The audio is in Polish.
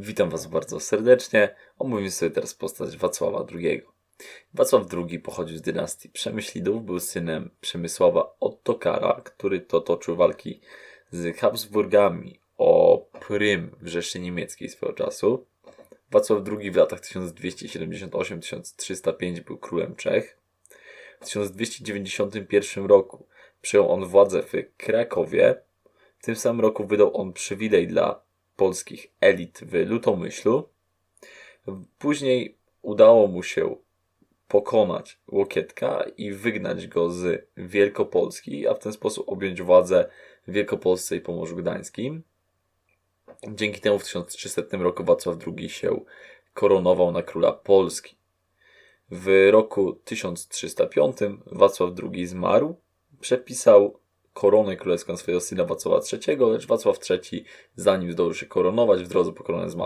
Witam Was bardzo serdecznie. Omówimy sobie teraz postać Wacława II. Wacław II pochodził z dynastii Przemyślidów, był synem Przemysława Ottokara, który to toczył walki z Habsburgami o Prym w Rzeszy Niemieckiej swego czasu. Wacław II w latach 1278-1305 był królem Czech. W 1291 roku przejął on władzę w Krakowie. W tym samym roku wydał on przywilej dla polskich elit w Lutomyślu. Później udało mu się pokonać Łokietka i wygnać go z Wielkopolski, a w ten sposób objąć władzę w Wielkopolsce i Pomorzu Gdańskim. Dzięki temu w 1300 roku Wacław II się koronował na króla Polski. W roku 1305 Wacław II zmarł, przepisał koronę królewską swojego syna Wacława III, lecz Wacław III, zanim zdążył się koronować, w drodze po koronę zmarł.